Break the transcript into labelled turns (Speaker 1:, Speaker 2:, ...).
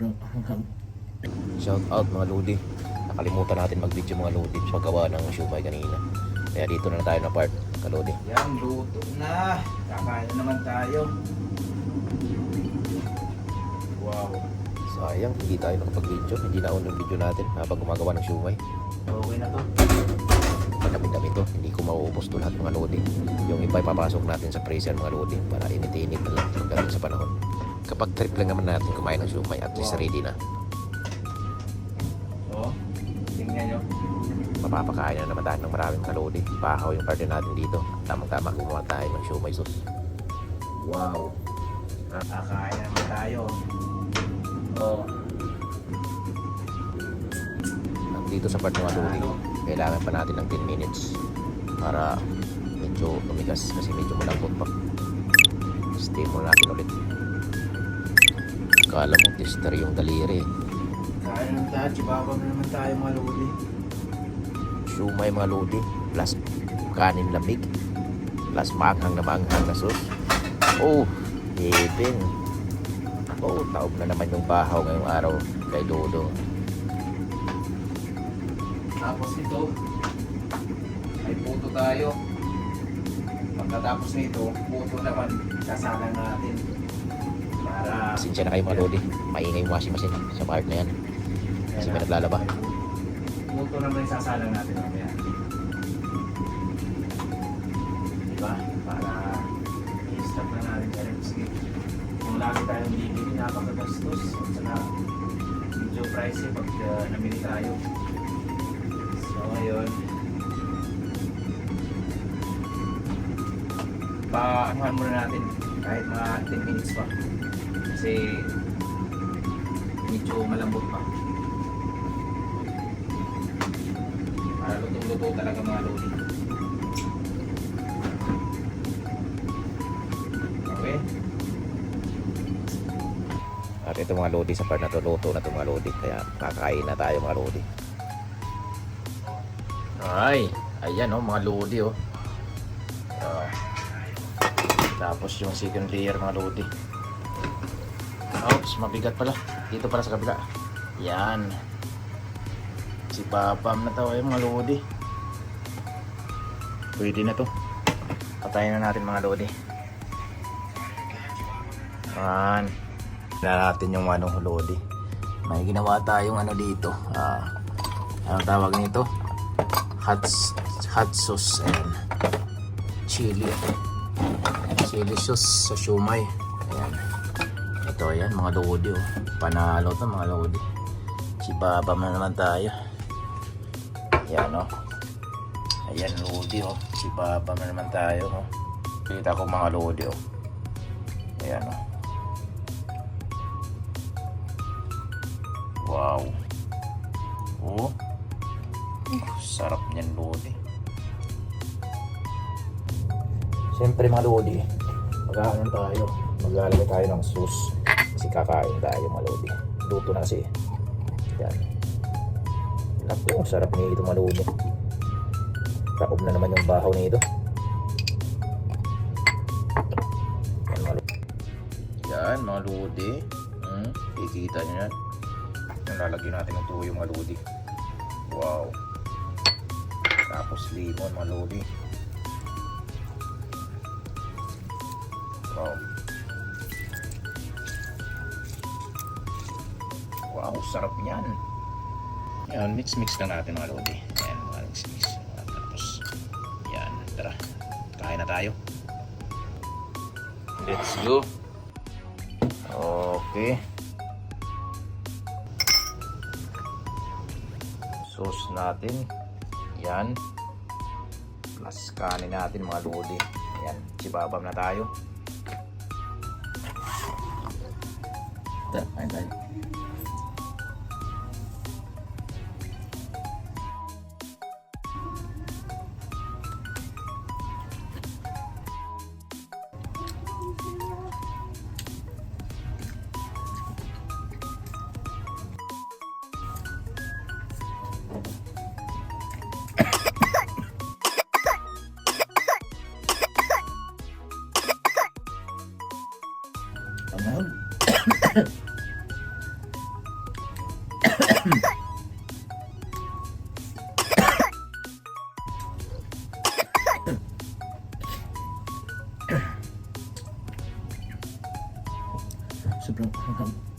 Speaker 1: Sobrang hanghang.
Speaker 2: Shout out mga Lodi. Nakalimutan natin mag-video mga Lodi sa paggawa ng shumay kanina. Kaya dito na tayo na part, kalodi.
Speaker 1: Yan, luto na. Kakain na naman tayo. Wow.
Speaker 2: Sayang, hindi tayo nakapag-video. Hindi na yung video natin habang gumagawa ng shumay.
Speaker 1: Okay na to.
Speaker 2: Madami-dami to. Hindi ko mauubos to lahat mga Lodi. Yung iba ipapasok natin sa freezer mga Lodi para init-init na lang pagdating sa panahon. Kapag trip lang naman natin kumain ng shumay at least ready na.
Speaker 1: So, tingnan nyo.
Speaker 2: Mapapakain na naman tayo ng maraming mga Lodi. Bahaw yung partner natin dito. Tamang-tama gumawa tayo ng shumay sauce.
Speaker 1: Wow. Kakain na naman tayo. Oh.
Speaker 2: Dito sa part ng mga Lodi, kailangan pa natin ng 10 minutes para medyo tumigas kasi medyo malambot pa. Stay muna natin ulit. Kala mo tester yung daliri.
Speaker 1: Kain na tayo. Chibaba na naman tayo mga lodi.
Speaker 2: Shumay mga Lodi plus kanin lamig plus maanghang na maanghang na sauce. Oh, heaven. Oh, taob na naman yung bahaw ngayong araw kay Dodong.
Speaker 1: Tapos ito, may puto tayo. Pagkatapos nito, puto naman sasalang natin.
Speaker 2: Pasensya na kayo mga Lodi. Maingay yung washing machine sa part na yan. Kasi may naglalaba.
Speaker 1: Puto naman yung sasalang natin mamaya. Diba? Para i-stop na natin sa. Sige. Kung lagi tayong bibili, napakagastos. At saka medyo pricey pag uh, namili tayo. So ngayon, paanuhan muna natin kahit mga 10 minutes pa. Kasi medyo malambot pa. Para lutong-luto talaga mga lodi. Okay?
Speaker 2: At ito mga Lodi sa part na to, luto na to mga Lodi. Kaya kakain na tayo mga Lodi. Ay, ayan oh mga Lodi oh. Ah. tapos yung second layer mga Lodi. Ouch, mabigat pala. Dito pala sa kabila. Yan. Si Papam na to eh mga Lodi. Pwede na to. Patayin na natin mga Lodi. Yan. Na natin yung ano Lodi. May ginawa tayong ano dito. Ah, anong tawag nito? Hot, hot sauce. Ayan. Chili. Chili sauce sa shumay. Ayan. Ito ayan mga Lodi. Oh. Panalo to mga Lodi. Si Baba na naman tayo. Ayan oh. Ayan Lodi oh. Si Baba na naman tayo oh. Kita ko mga Lodi oh. Ayan oh. Wow. Oh. Uh, sarap niyan, Lodi. Siyempre mga Lodi, mag-ano tayo. Maglalagay tayo ng sauce. Kasi kakain tayo mga Lodi. Luto na kasi. Yan. Naku, sarap nito mga Lodi. Taob na naman yung bahaw nito. Yan mga Lodi. Yan mga Lodi. Hmm, kikita nyo yan. Yung natin ng tuyo mga lodi. Wow. Tapos limon mga lodi. Wow. Wow, sarap niyan. Yan, mix-mix na natin mga lodi. Yan, mga mix-mix. Tapos, yan, tara. Kain na tayo. Let's go. Okay. sauce natin. Yan. Plus kanin natin mga lodi. Yan. Sibabam na tayo. Tara, kain tayo. Sobrang hanghang.